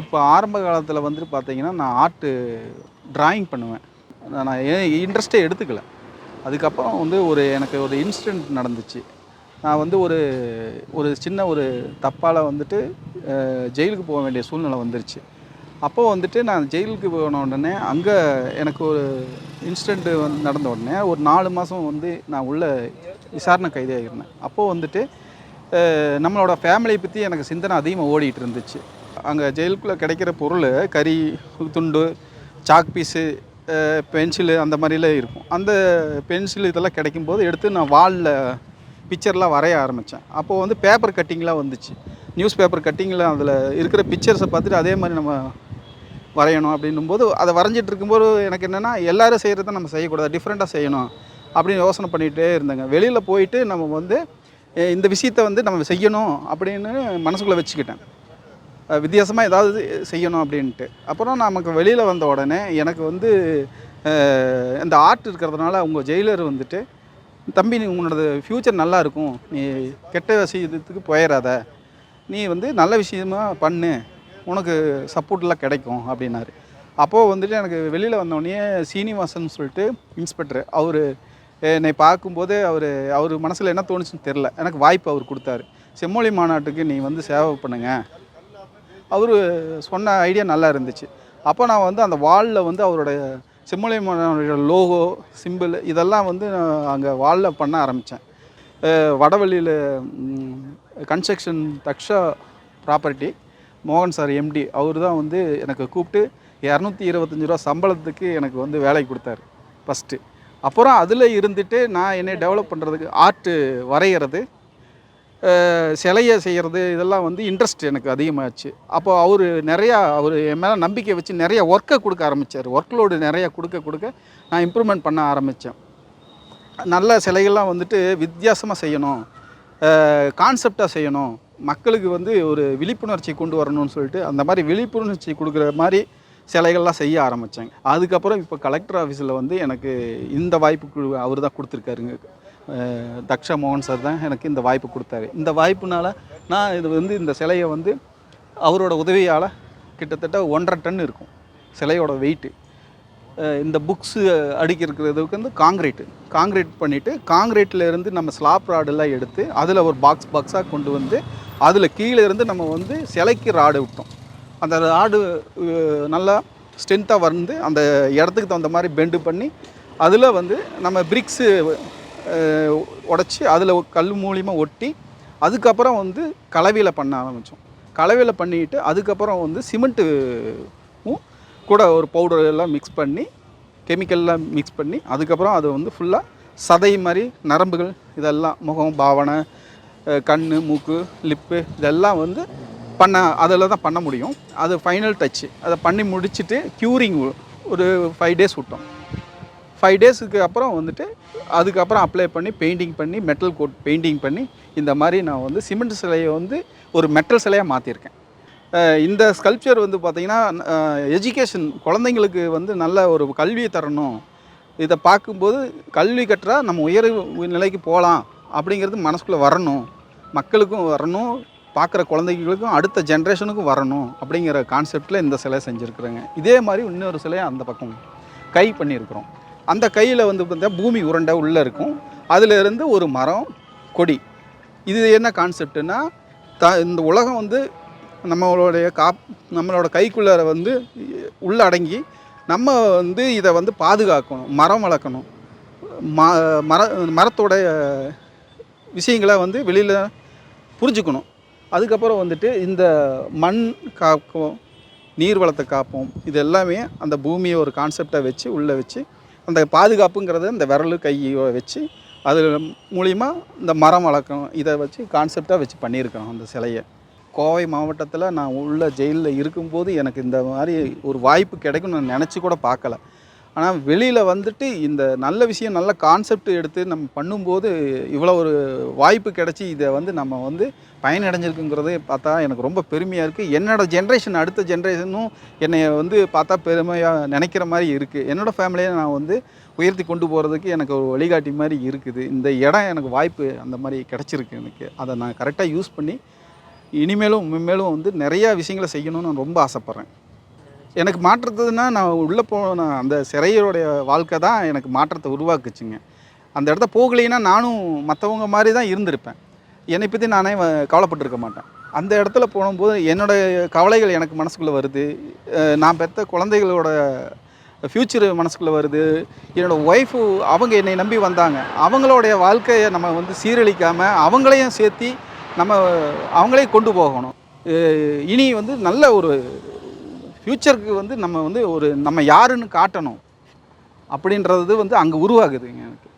இப்போ ஆரம்ப காலத்தில் வந்துட்டு பார்த்தீங்கன்னா நான் ஆர்ட்டு ட்ராயிங் பண்ணுவேன். நான் ஏன் இன்ட்ரெஸ்ட்டே எடுத்துக்கல. அதுக்கப்புறம் வந்து ஒரு எனக்கு ஒரு இன்சிடெண்ட் நடந்துச்சு. நான் வந்து ஒரு ஒரு சின்ன ஒரு தப்பால் வந்துட்டு ஜெயிலுக்கு போக வேண்டிய சூழ்நிலை வந்துருச்சு. அப்போது வந்துட்டு நான் ஜெயிலுக்கு போன உடனே அங்கே எனக்கு ஒரு இன்சிடெண்ட்டு வந்து நடந்த உடனே ஒரு நாலு மாதம் வந்து நான் உள்ள விசாரணை கைதியாக இருந்தேன் அப்போது வந்துட்டு நம்மளோட ஃபேமிலியை பற்றி எனக்கு சிந்தனை அதிகமாக ஓடிட்டு இருந்துச்சு. அங்கே ஜெயிலுக்குள்ளே கிடைக்கிற பொருள் கறி துண்டு சாக் பீஸு பென்சிலு அந்த மாதிரிலாம் இருக்கும். அந்த பென்சில் இதெல்லாம் கிடைக்கும்போது எடுத்து நான் வாலில் பிக்சர்லாம் வரைய ஆரம்பித்தேன் அப்போது வந்து பேப்பர் கட்டிங்லாம் வந்துச்சு. நியூஸ் பேப்பர் கட்டிங்கில் அதில் இருக்கிற பிக்சர்ஸை பார்த்துட்டு அதே மாதிரி நம்ம வரையணும் அப்படின்னும் போது அதை வரைஞ்சிட்டு இருக்கும்போது எனக்கு என்னென்னா எல்லோரும் செய்கிறத நம்ம செய்யக்கூடாது டிஃப்ரெண்ட்டாக செய்யணும் அப்படின்னு யோசனை பண்ணிகிட்டே இருந்தேங்க. வெளியில் போயிட்டு நம்ம வந்து இந்த விஷயத்தை வந்து நம்ம செய்யணும் அப்படின்னு மனசுக்குள்ளே வச்சுக்கிட்டேன். வித்தியாசமாக ஏதாவது செய்யணும் அப்படின்ட்டு. அப்புறம் நமக்கு வெளியில் வந்த உடனே எனக்கு வந்து இந்த ஆர்ட் இருக்கிறதுனால உங்கள் ஜெயிலர் வந்துட்டு தம்பி நீ உன்னோட ஃப்யூச்சர் நல்லா இருக்கும். நீ கெட்ட விஷயத்துக்கு போயிடாத நீ வந்து நல்ல விஷயமா பண்ணு. உனக்கு சப்போர்ட்லாம் கிடைக்கும் அப்படின்னாரு. அப்போது வந்துட்டு எனக்கு வெளியில் வந்தோடனே சீனிவாசன் சொல்லிட்டு இன்ஸ்பெக்டர் அவர் என்னை பார்க்கும்போது அவர் அவர் மனசில் என்ன தோணுச்சுன்னு தெரில எனக்கு வாய்ப்பு அவர் கொடுத்தாரு. செம்மொழி மாநாட்டுக்கு நீ வந்து சேவை பண்ணுங்கள் அவர் சொன்ன ஐடியா நல்லா இருந்துச்சு. அப்போ நான் வந்து அந்த வாலில் வந்து அவரோட செம்மொழி மாநாட்டோட லோகோ சிம்பிள் இதெல்லாம் வந்து நான் அங்கே வாலில் பண்ண ஆரம்பித்தேன் வடவள்ளியில் கன்ஸ்ட்ரக்ஷன் தக்ஷா ப்ராப்பர்ட்டி மோகன் சார் எம்டி அவர் தான் வந்து எனக்கு கூப்பிட்டு இரநூத்தி இருபத்தஞ்சி ரூபா சம்பளத்துக்கு எனக்கு வந்து வேலை கொடுத்தாரு ஃபஸ்ட்டு அப்புறம் அதில் இருந்துட்டு நான் என்னை டெவலப் பண்ணுறதுக்கு ஆர்ட்டு வரைகிறது சிலையை செய்கிறது இதெல்லாம் வந்து இன்ட்ரெஸ்ட் எனக்கு அதிகமாச்சு. அப்போ அவர் நிறையா அவர் என் மேலே நம்பிக்கை வச்சு நிறைய ஒர்க்கை கொடுக்க ஆரம்பித்தார் ஒர்க் லோடு நிறையா கொடுக்க கொடுக்க நான் இம்ப்ரூவ்மெண்ட் பண்ண ஆரம்பித்தேன் நல்ல சிலைகள்லாம் வந்துட்டு வித்தியாசமாக செய்யணும். கான்செப்டாக செய்யணும். மக்களுக்கு வந்து ஒரு விழிப்புணர்ச்சி கொண்டு வரணும்னு சொல்லிட்டு அந்த மாதிரி விழிப்புணர்ச்சி கொடுக்குற மாதிரி சிலைகள்லாம் செய்ய ஆரம்பித்தேங்க அதுக்கப்புறம் இப்போ கலெக்டர் ஆஃபீஸில் வந்து எனக்கு இந்த வாய்ப்பு அவர் தான் கொடுத்துருக்காருங்க. தக்ஷா மோகன் சார் தான் எனக்கு இந்த வாய்ப்பு கொடுத்தாரு. இந்த வாய்ப்புனால் நான் இது வந்து இந்த சிலையை வந்து அவரோட உதவியால் கிட்டத்தட்ட ஒன்றரை டன் இருக்கும் சிலையோட வெயிட்டு இந்த புக்ஸு அடிக்கிறதுக்கு வந்து காங்கிரீட்டு காங்கிரீட் பண்ணிவிட்டு காங்கிரீட்டில் இருந்து நம்ம ஸ்லாப் ராடெல்லாம் எடுத்து அதில் ஒரு பாக்ஸ் பாக்ஸாக கொண்டு வந்து அதில் கீழே இருந்து நம்ம வந்து சிலைக்கு ராடு விட்டோம். அந்த ஆடு நல்லா ஸ்ட்ரென்த்தாக வந்து அந்த இடத்துக்கு தகுந்த மாதிரி பெண்டு பண்ணி அதில் வந்து நம்ம பிரிக்ஸு உடச்சி அதில் கல் மூலிமா ஒட்டி அதுக்கப்புறம் வந்து கலவையில் பண்ண ஆரம்பித்தோம் கலவையில் பண்ணிட்டு அதுக்கப்புறம் வந்து சிமெண்ட்டு கூட ஒரு பவுடர் எல்லாம் மிக்ஸ் பண்ணி கெமிக்கல்லாம் மிக்ஸ் பண்ணி அதுக்கப்புறம் அது வந்து ஃபுல்லாக சதை மாதிரி நரம்புகள் இதெல்லாம் முகம் பாவனை கண் மூக்கு லிப்பு இதெல்லாம் வந்து பண்ண அதில் தான் பண்ண முடியும். அது ஃபைனல் டச்சு அதை பண்ணி முடிச்சுட்டு க்யூரிங் ஒரு ஃபைவ் டேஸ் விட்டோம். ஃபைவ் டேஸுக்கு அப்புறம் வந்துட்டு அதுக்கப்புறம் அப்ளை பண்ணி பெயிண்டிங் பண்ணி மெட்டல் கோட் பெயிண்டிங் பண்ணி இந்த மாதிரி நான் வந்து சிமெண்ட் சிலையை வந்து ஒரு மெட்டல் சிலையாக மாற்றிருக்கேன் இந்த ஸ்கல்ப்சர் வந்து பார்த்திங்கன்னா எஜுகேஷன் குழந்தைங்களுக்கு வந்து நல்ல ஒரு கல்வியை தரணும். இதை பார்க்கும்போது கல்வி கற்றா நம்ம உயர்வு நிலைக்கு போகலாம் அப்படிங்கிறது மனசுக்குள்ளே வரணும். மக்களுக்கும் வரணும். பார்க்குற குழந்தைகளுக்கும் அடுத்த ஜென்ரேஷனுக்கும் வரணும் அப்படிங்கிற கான்செப்டில் இந்த சிலை செஞ்சுருக்குறேங்க. இதே மாதிரி இன்னொரு சிலையை அந்த பக்கம் கை பண்ணியிருக்கிறோம். அந்த கையில் வந்து பார்த்தா பூமி உருண்டை உள்ளே இருக்கும். அதில் இருந்து ஒரு மரம் கொடி. இது என்ன கான்செப்டுனா த இந்த உலகம் வந்து நம்மளுடைய காப் நம்மளோட கைக்குள்ளே வந்து உள்ள அடங்கி நம்ம வந்து இதை வந்து பாதுகாக்கணும் மரம் வளர்க்கணும். ம மர மரத்தோடைய விஷயங்களை வந்து வெளியில் புரிஞ்சுக்கணும். அதுக்கப்புறம் வந்துட்டு இந்த மண் காக்கும் நீர் வளத்தை காப்போம். இது எல்லாமே அந்த பூமியை ஒரு கான்செப்டை வச்சு உள்ளே வச்சு அந்த பாதுகாப்புங்கிறத இந்த விரல் கையை வச்சு அது மூலிமா இந்த மரம் வளர்க்கணும். இதை வச்சு கான்செப்டாக வச்சு பண்ணியிருக்கோம் அந்த சிலையை. கோவை மாவட்டத்தில் நான் உள்ள ஜெயிலில் இருக்கும்போது எனக்கு இந்த மாதிரி ஒரு வாய்ப்பு கிடைக்கும்னு நான் நினச்சி கூட பார்க்கல. ஆனால் வெளியில் வந்துட்டு இந்த நல்ல விஷயம் நல்ல கான்செப்ட் எடுத்து நம்ம பண்ணும்போது இவ்வளோ ஒரு வாய்ப்பு கிடச்சி இதை வந்து நம்ம வந்து பயனடைஞ்சிருக்குங்கிறது பார்த்தா எனக்கு ரொம்ப பெருமையாக இருக்குது என்னோட ஜென்ரேஷன் அடுத்த ஜென்ரேஷனும் என்னை வந்து பார்த்தா பெருமையாக நினைக்கிற மாதிரி இருக்குது என்னோடய ஃபேமிலியை நான் வந்து உயர்த்தி கொண்டு போகிறதுக்கு எனக்கு ஒரு வழிகாட்டி மாதிரி இருக்குது. இந்த இடம் எனக்கு வாய்ப்பு அந்த மாதிரி கிடச்சிருக்கு எனக்கு. அதை நான் கரெக்டாக யூஸ் பண்ணி இனிமேலும் மேலும் வந்து நிறையா விஷயங்களை செய்யணும்னு நான் ரொம்ப ஆசைப்பட்றேன். எனக்கு மாற்றுறதுன்னா நான் உள்ளே போன அந்த சிறையோடைய வாழ்க்கை தான் எனக்கு மாற்றத்தை உருவாக்குச்சுங்க. அந்த இடத்த போகலைன்னா நானும் மற்றவங்க மாதிரி தான் இருந்திருப்பேன். என்னை பற்றி நானே கவலைப்பட்டிருக்க மாட்டேன். அந்த இடத்துல போகும்போது என்னோடய கவலைகள் எனக்கு மனசுக்குள்ளே வருது. நான் பெற்ற குழந்தைகளோட ஃப்யூச்சர் மனசுக்குள்ளே வருது. என்னோடய ஒய்ஃபு அவங்க என்னை நம்பி வந்தாங்க. அவங்களுடைய வாழ்க்கையை நம்ம வந்து சீரழிக்காமல் அவங்களையும் சேர்த்தி நம்ம அவங்களையும் கொண்டு போகணும். இனி வந்து நல்ல ஒரு ஃப்யூச்சருக்கு வந்து நம்ம வந்து ஒரு நம்ம யாருன்னு காட்டணும் அப்படின்றது வந்து அங்கே உருவாகுதுங்க எனக்கு.